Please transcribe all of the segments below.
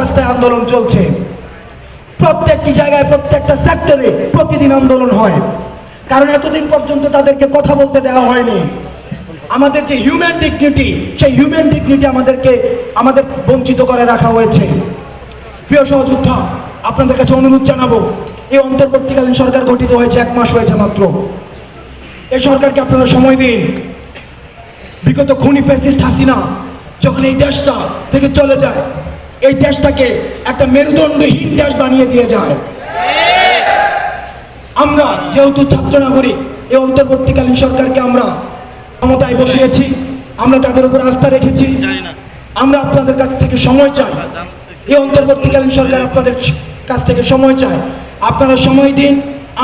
রাস্তায় আন্দোলন চলছে। প্রত্যেকটি জায়গায়, প্রত্যেকটা সেক্টরে প্রতিদিন আন্দোলন হয়। কারণ এতদিন পর্যন্ত তাদেরকে কথা বলতে দেওয়া হয়নি। আমাদের যে হিউম্যান ডিগনিটি সেই হিউম্যান ডিগনিটি আমাদেরকে, আমাদের বঞ্চিত করে রাখা হয়েছে। প্রিয় সহযোদ্ধা, আপনাদের কাছে অনুরোধ জানাব, এই অন্তর্বর্তীকালীন সরকার গঠিত হয়েছে এক মাস হয়েছে মাত্র। এই সরকারকে আপনারা সময় দিন। বিগত খুনি ফ্যাসিস্ট হাসিনা যখন এই দেশটা থেকে চলে যায় এই দেশটাকে একটা মেরুদণ্ডহীন দেশ বানিয়ে দিয়ে যায়। আমরা যেহেতু ছাত্র নাগরিক, এই অন্তর্বর্তীকালীন সরকারকে আমরা ক্ষমতায় বসিয়েছি, আমরা তাদের উপর আস্থা রেখেছি। আমরা আপনাদের কাছ থেকে সময় চাই। এই অন্তর্বর্তীকালীন সরকার আপনাদের কাছ থেকে সময় চায়। আপনারা সময় দিন,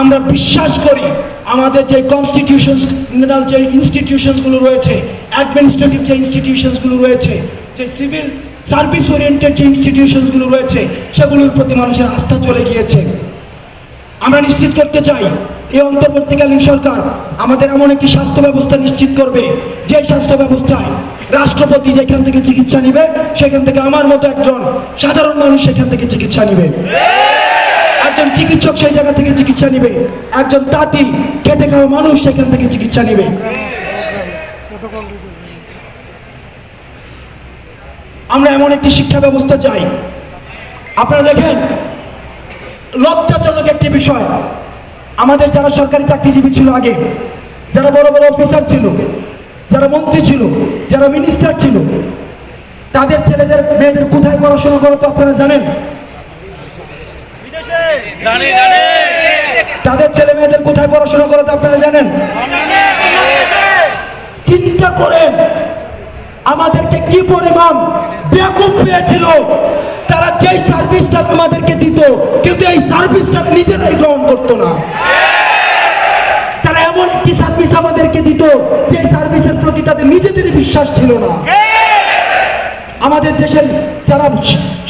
আমরা বিশ্বাস করি আমাদের যে কনস্টিটিউশনাল যে ইনস্টিটিউশনসগুলো রয়েছে অ্যাডমিনিস্ট্রেটিভ যে ইনস্টিটিউশনসগুলো রয়েছে, যে সিভিল সার্ভিস ওরিয়েন্টেড যে ইনস্টিটিউশনসগুলো রয়েছে, সেগুলোর প্রতি মানুষের আস্থা চলে গিয়েছে। আমরা নিশ্চিত করতে চাই, এই অন্তর্বর্তীকালীন সরকার আমাদের এমন একটি স্বাস্থ্য ব্যবস্থা নিশ্চিত করবে যে স্বাস্থ্য ব্যবস্থায় রাষ্ট্রপতি যেখান থেকে চিকিৎসা নিবে, সেখান থেকে আমার মতো একজন সাধারণ মানুষ সেখান থেকে চিকিৎসা নিবে। একজন চিকিৎসক সেই জায়গা থেকে চিকিৎসা নিবে, একজন তাঁতি খেটে খাওয়া মানুষ সেখান থেকে চিকিৎসা নিবে। আমরা এমন একটি শিক্ষা ব্যবস্থা চাই। আপনারা দেখেন লজ্জাজনক একটি বিষয়। আমাদের যারা সরকারি চাকরিজীবী ছিল আগে যারা বড় বড় অফিসার ছিল যারা মন্ত্রী ছিল যারা মিনিস্টার ছিল তাদের ছেলেদের মেয়েদের কোথায় পড়াশোনা করতো আপনারা জানেন? জানি জানি। তাদের ছেলে মেয়েদের কোথায় পড়াশোনা করতো আপনারা জানেন? চিন্তা করেন আমাদেরকে কি পরিমাণ বেকুব পেয়েছিল। তারা যেই সার্ভিসটা আমাদেরকে দিত, কিন্তু এই সার্ভিসটা নিজেরাই গ্রহণ করতো না। তারা এমন একটি সার্ভিস আমাদেরকে দিত যে সার্ভিসের প্রতি তাদের নিজেদেরই বিশ্বাস ছিল না। আমাদের দেশের যারা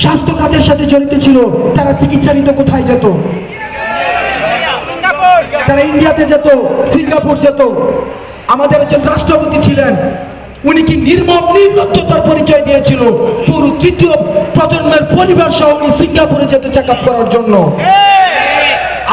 স্বাস্থ্য খাতের সাথে জড়িত ছিল, তারা চিকিৎসা নিতে কোথায় যেত? তারা ইন্ডিয়াতে যেত, সিঙ্গাপুর যেত। আমাদের একজন রাষ্ট্রপতি ছিলেন উনি কি নির্মম, নির্লজ্জতার পরিচয় দিয়েছিল? পুরো তৃতীয় প্রজন্মের পরিবার সহ উনি সিঙ্গাপুরে যেতে চেক করার জন্য।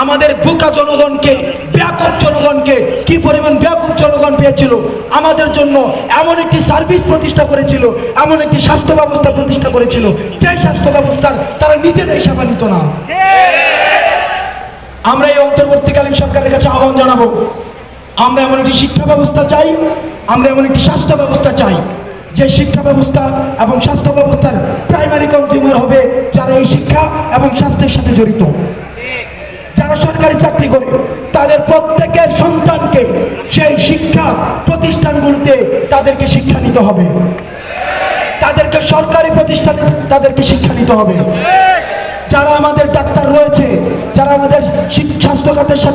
আমাদের বোকা জনগণকে ব্যাপক জনগণকে কি পরিমাণ ব্যাপক জনগণ পেয়েছিল? আমাদের জন্য এমন একটি সার্ভিস প্রতিষ্ঠা করেছিল, এমন একটি স্বাস্থ্য ব্যবস্থা প্রতিষ্ঠা করেছিল যে স্বাস্থ্য ব্যবস্থার তারা নিজেরাই সেবা নিত না। আমরা এই অন্তর্বর্তীকালীন সরকারের কাছে আহ্বান জানাব আমরা এমন একটি শিক্ষা ব্যবস্থা চাই, আমরা এমন একটি স্বাস্থ্য ব্যবস্থা চাই। যে শিক্ষা ব্যবস্থা এবং স্বাস্থ্য ব্যবস্থার প্রাইমারি কনজিউমার হবে যারা এই শিক্ষা এবং স্বাস্থ্যের সাথে জড়িত। যারা সরকারি চাকরি করে, তাদের প্রত্যেকের সন্তানকে সেই শিক্ষা প্রতিষ্ঠানগুলোতে তাদেরকে শিক্ষা নিতে হবে। তাদেরকে সরকারি প্রতিষ্ঠান তাদেরকে শিক্ষা নিতে হবে। যারা আমাদের ডাক্তার রয়েছে, যারা আমাদের স্বাস্থ্য খাতের সাথে